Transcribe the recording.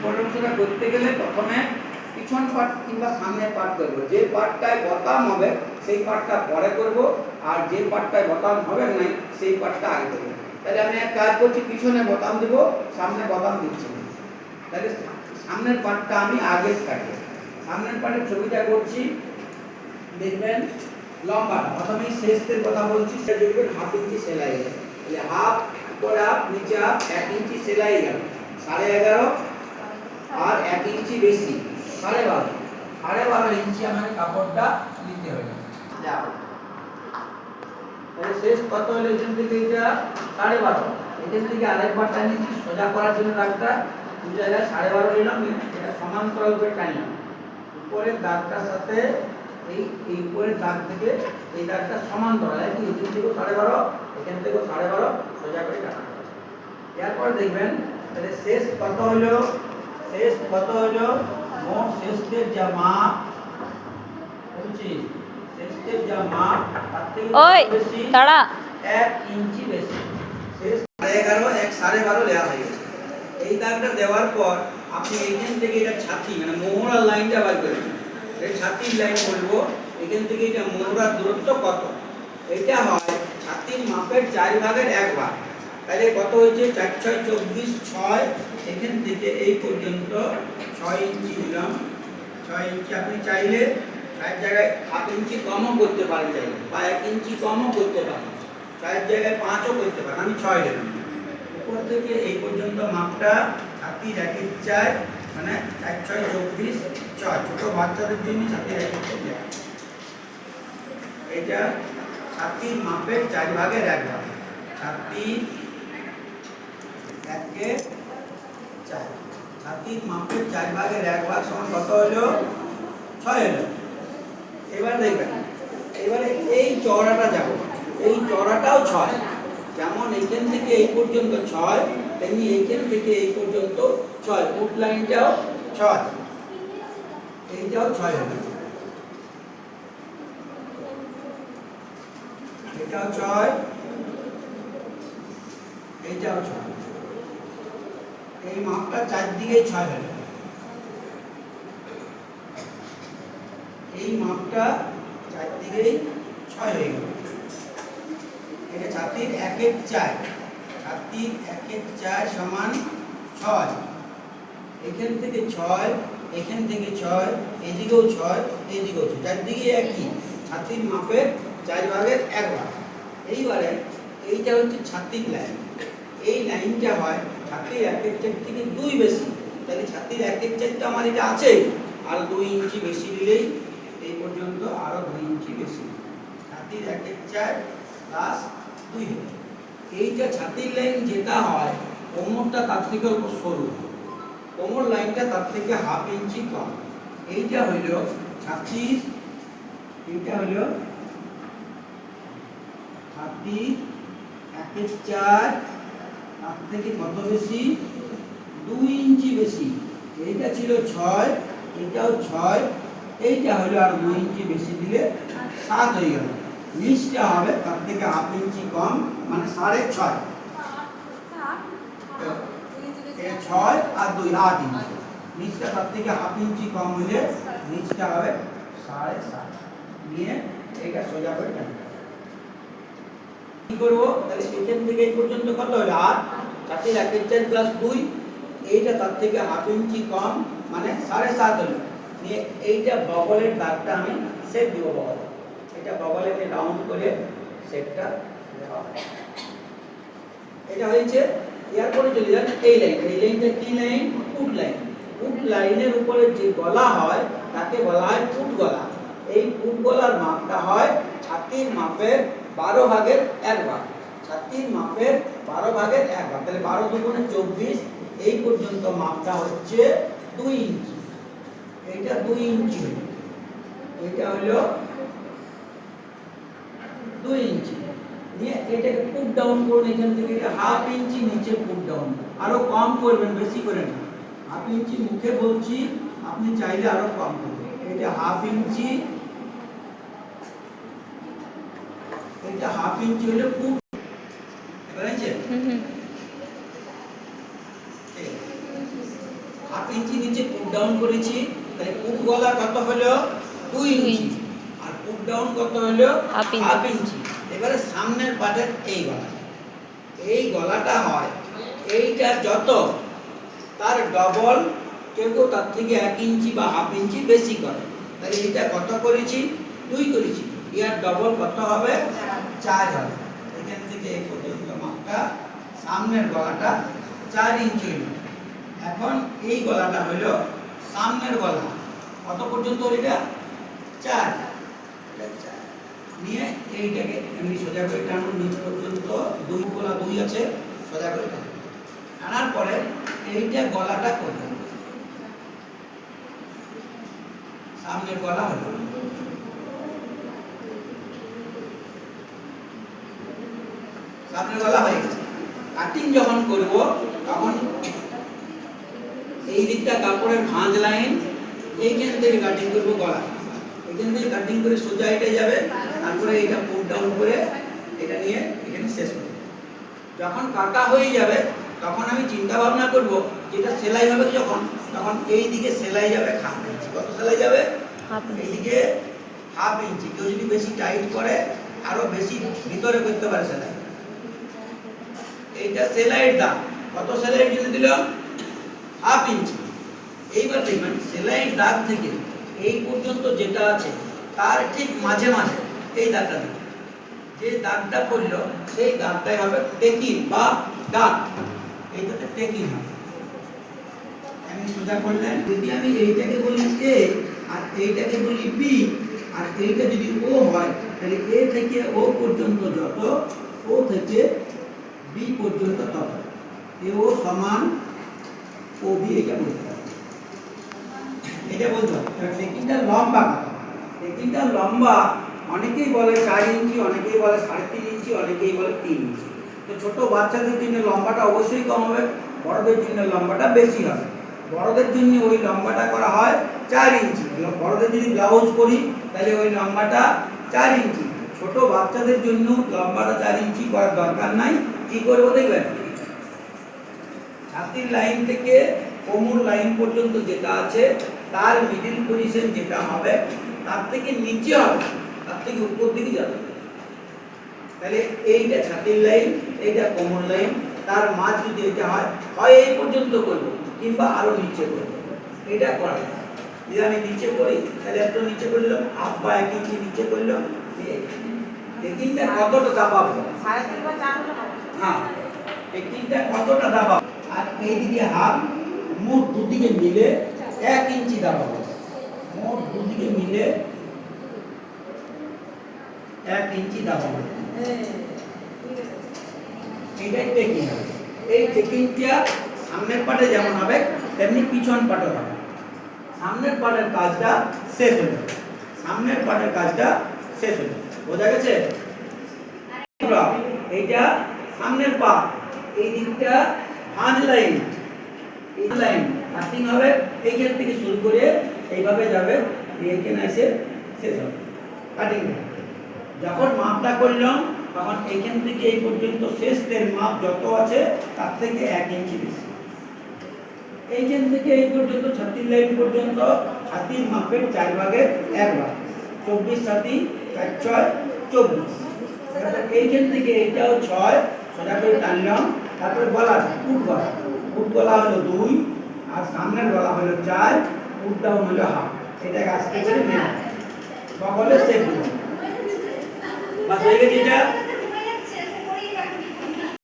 উপরের করতে গেলে প্রথমে পিছন পার্ট কিংবা সামনের পার্ট করব যে পার্টটায় বোতাম হবে, সেই পার্টটা পরে করব আর যে পার্টটায় বোতাম হবে না, সেই পার্টটা আগে করব তাহলে আমি এক কাজ করছি, পিছনে বোতাম দেব, সামনে বোতাম দিচ্ছি তাহলে সামনের পার্টটা আমি আগে কাটবো সামনের পার্টের ছবিটা করছি, দেখবেন লম্বা প্রথমে শেষের কথা বলছি, সেটা দেখবেন হাফ ইঞ্চি সেলাই তাহলে হাফ উপরে হাফ, নিচে হাফ, এক ইঞ্চি সেলাই গেল। সাড়ে এগারো আর এক ইঞ্চি বেশি, সাড়ে বারো। সাড়ে বারো ইঞ্চি আমাকে কাপড়টা নিতে হবে। যাও। তাহলে শেষ কত হলো এখান থেকে এটা সাড়ে বারো। এখান থেকে আরেকবার টানিয়েছি সোজা করার জন্য দাগটা দু জায়গায় সাড়ে বারো নিলাম, এটা সমান্তরাল করে টানলাম উপরের দাগটার সাথে এই এই উপরের দাগ থেকে এই দাগটা সমান্তরাল একই এখান থেকেও সাড়ে বারো, এখান থেকেও সাড়ে বারো, সোজা করে টানা এরপর দেখবেন, তাহলে শেষ কত হলো শেষ কত হলো মোট শেষের যা মাপ বলছি শেষের যা মাপ তার থেকে ওই দাঁড়া এক ইঞ্চি বেশি শেষ সাড়ে এগারো এক সাড়ে বারো দেওয়া হয়ে গেছে এই দাগটা দেওয়ার পর আপনি এইখান থেকে এটা ছাতি মানে মোহরার লাইনটা বার করেছেন এই ছাতির লাইন বলব এখান থেকে এটা মোহরার দূরত্ব কত এটা হয় ছাতির মাপের চার ভাগের এক ভাগ তাহলে কত হয়েছে? চার ছয় চব্বিশ ছয়। এখান থেকে এই পর্যন্ত ছয় ইঞ্চি দিলাম। ছয় ইঞ্চি আপনি চাইলে চার জায়গায় হাফ ইঞ্চি কমও করতে পারেন চাইলে, বা এক ইঞ্চি কমও করতে পারেন। চার জায়গায় পাঁচও করতে পারেন। আমি ছয় দিলাম। উপর থেকে এই পর্যন্ত মাপটা ছাতির একের চার মানে এক ছয় চব্বিশ ছয়। ছোটো বাচ্চাদের জন্য একের চার দেয়া। এটা ছাতির মাপের চার ভাগের এক ভাগ। একের চার। ছাতির মাপের চার ভাগের এক ভাগ সমান কত হলো? ছয় হলো। এবার দেখবেন, এবারে এই চওড়াটা যাব এই চওড়াটাও ছয়। যেমন এইখান থেকে এই পর্যন্ত ছয়, তেমনি এইখান থেকে এই পর্যন্ত ছয়। উট লাইনটাও ছয়। এইটাও ছয় হবে এটাও ছয়। এইটাও ছয়। এই মাপটা চারদিকে ছয় হবে এই মাপটা চারদিকেই ছয় হয়ে গেল। এটা ছাত্রীর এক এক চার। ছাত্রীর এক এক চার সমান ছয়। এখান থেকে ছয়, এখান থেকে ছয়, এদিকেও ছয় এদিকেও ছয়। চারদিকে একই। ছাত্রীর মাপের চার ভাগের এক ভাগ। এইবারে এইটা হচ্ছে ছাত্রীর লাইন এই লাইনটা হয় ছাত্রীর একের চার থেকে দুই বেশি। তাহলে ছাত্রীর এক একের চারটা আমার এটা আছে আর দুই ইঞ্চি বেশি দিলেই এই পর্যন্ত আরও দুই ইঞ্চি বেশি। ছাতির এক এক চার প্লাস দুই এইটা ছাতির লাইন যেটা হয়, কোমরটা তার থেকে অল্প সরু। কোমর লাইনটা তার থেকে হাফ ইঞ্চি কম। এইটা হইল ছাতির, এইটা হইল ছাতির এক এক চার তার থেকে কত বেশি? দুই ইঞ্চি বেশি। এইটা ছিল ছয় এটাও ছয়, এইটা হলো আর দুই ইঞ্চি বেশি দিলে সাত হয়ে গেল। নিচটা হবে তার থেকে হাফ ইঞ্চি কম মানে সাড়ে ছয়। ছয় আর দুই, আট ইঞ্চি। নিচটা তার থেকে হাফ ইঞ্চি কম হলে নিচটা হবে সাড়ে সাত। নিয়ে এটা সোজা করে টানতে কি করব? তাহলে এখান থেকে এই পর্যন্ত কত হলো? আট। চারটে একের চার প্লাস দুই, এইটা তার থেকে হাফ ইঞ্চি কম মানে সাড়ে সাত হলো। নিয়ে এইটা বগলের দাগটা আমি সেট দিব বগলে। এটা বগলে রাউন্ড করে সেটটা এটা হয়েছে, এরপরে চলে যান এই লাইন এই লাইনটা কি লাইন ফুট লাইন ফুট লাইনের উপরে যে গলা হয়, তাকে বলা হয় ফুট গলা। এই ফুট গলার মাপটা হয় ছাতির মাপের বারো ভাগের এক ভাগ। ছাতির মাপের বারো ভাগের এক ভাগ, তাহলে বারো দুগুণে চব্বিশ, এই পর্যন্ত মাপটা হচ্ছে দুই ইঞ্চি। এইটা দুই ইঞ্চি এইটা হলো দুই ইঞ্চি। নিয়ে এটাকে পুট ডাউন করুন এখান থেকে, এটা হাফ ইঞ্চি নিচে পুট ডাউন কম করবেন, বেশি করে না। হাফ ইঞ্চি মুখে বলছি, আপনি চাইলে আরও কম করবেন। এটা হাফ ইঞ্চি। এটা হাফ ইঞ্চি হলে পুট হয়েছে। হাফ ইঞ্চি নিচে পুট ডাউন করেছি তাহলে পুট গলা কত হলো? দুই ইঞ্চি। আর পুট ডাউন কত হলো? Half inch. এবারে সামনের পাটের এই গলা এই গলাটা হয় এইটা যত তার ডবল কেউ কেউ তার থেকে এক ইঞ্চি বা হাফ ইঞ্চি বেশি করে। তাহলে এইটা কত করেছি? দুই করেছি। ইয়ার ডবল কত হবে? চার। হবে। এখান থেকে এই সামনের গলাটা চার ইঞ্চি হইল। এখন এই গলাটা হলো সামনের গলা। কত পর্যন্ত এটা? চার। চার। নিয়ে এইটাকে এমনি সোজা করে টানুন, নিচ পর্যন্ত দুই গলা দুই আছে, সোজা করে টানুন। টানার পরে এইটা গলাটা করবেন। সামনের গলা হলো। সামনের গলা হয়ে গেছে। কাটিং যখন করব তখন এই দিকটা কাপড়ের ভাঁজ লাইন এইখান থেকে কাটিং করব গলা। এখান থেকে কাটিং করে সোজা এটা যাবে তারপরে এটা পুট ডাউন করে এটা নিয়ে এখানে শেষ করব। যখন কাটা হয়ে যাবে তখন আমি চিন্তা ভাবনা করব যেটা সেলাই হবে যখন তখন এই দিকে সেলাই যাবে হাফ ইঞ্চি কত সেলাই যাবে। এইদিকে হাফ ইঞ্চি কেউ যদি বেশি টাইট করে আরও বেশি ভিতরে করতে পারে সেলাই। এইটা সেলাইয়ের দাম কত সেলাইয়ের জন্য দিল? হাফ ইঞ্চি এইবার দেখবেন সেলাইয়ের দাগ থেকে এই পর্যন্ত যেটা আছে, তার ঠিক মাঝে মাঝে এই দাগটা দিন। যে দাগটা পড়ল, সেই দাগটাই হবে টেকিং বা দাগ। এইটাতে টেকিং হবে। আমি সোজা করলেন। যদি আমি এইটাকে বলি এ আর এইটাকে বলি বি আর এইটা যদি ও হয়, তাহলে এ থেকে ও পর্যন্ত যত ও থেকে পর্যন্ত তত। এ ও সমান ও বি, এটা বলতে হবে এটা বলতে হবে টেকিংটা লম্বা টেকিংটা লম্বা অনেকেই বলে চার ইঞ্চি, অনেকেই বলে সাড়ে তিন ইঞ্চি, অনেকেই বলে তিন ইঞ্চি। তো ছোট বাচ্চাদের জন্য লম্বাটা অবশ্যই কম হবে, বড়দের জন্য লম্বাটা বেশি হবে। বড়দের জন্য ওই লম্বাটা করা হয় চার ইঞ্চি। বড়দের যদি ব্লাউজ করি তাহলে ওই লম্বাটা চার ইঞ্চি। ছোট বাচ্চাদের জন্য লম্বাটা চার ইঞ্চি করার দরকার নাই। কি করব দেখবেন? ছাতির লাইন থেকে কোমর লাইন পর্যন্ত যেটা আছে, তার মিডিল পজিশন যেটা হবে, তার থেকে নিচে হবে, তার থেকে উপর দিকে যাবে। তাহলে এইটা ছাতির লাইন, এইটা কোমর লাইন, তার মাঝ যদি এটা হয় হয় এই পর্যন্ত করব, কিংবা আরও নিচে করব। এটা করা যায়। যদি আমি নিচে করি, তাহলে একটু নিচে করলাম হাফ বা এক ইঞ্চি নিচে করলাম টেকিংটা কতটা দাবাবো সাড়ে হ্যাঁ কতটা দাবাবো? আর মোট দুদিকে মিলে এক ইঞ্চি দাবাবো। মোট দুদিকে মিলে হবে। এই টেকিংটা সামনের পাটে যেমন হবে, তেমনি পিছন পাটে হবে। সামনের পাটের কাজটা শেষ হলো সামনের পাটের কাজটা শেষ হলো বোঝা গেছে? এইটা সামনের পা, এই দিকটা ভাঁজ লাইন এই লাইন কাটিং হবে, এইখান থেকে শুরু করে এইভাবে যাবে, এইখানে এসে শেষ হবে কাটিং যখন মাপটা করলাম, তখন এইখান থেকে এই পর্যন্ত শেষ তের মাপ যত আছে, তার থেকে এক ইঞ্চি বেশি। এইখান থেকে এই পর্যন্ত ছাতির লাইন পর্যন্ত, ছাতির মাপের চার ভাগের এক ভাগ, চব্বিশ ছাতি, চার ছয়, চব্বিশ। এইখান থেকে এইটাও ছয় সোজা করে টানলাম তারপরে গলা উট গলা উট গলা হলো দুই, আর সামনের গলা হলো চার ডাউন হলো হাফ। এটাকে আস্তে করে মেনে বলে সেভ বাস হয়ে গেছে এটা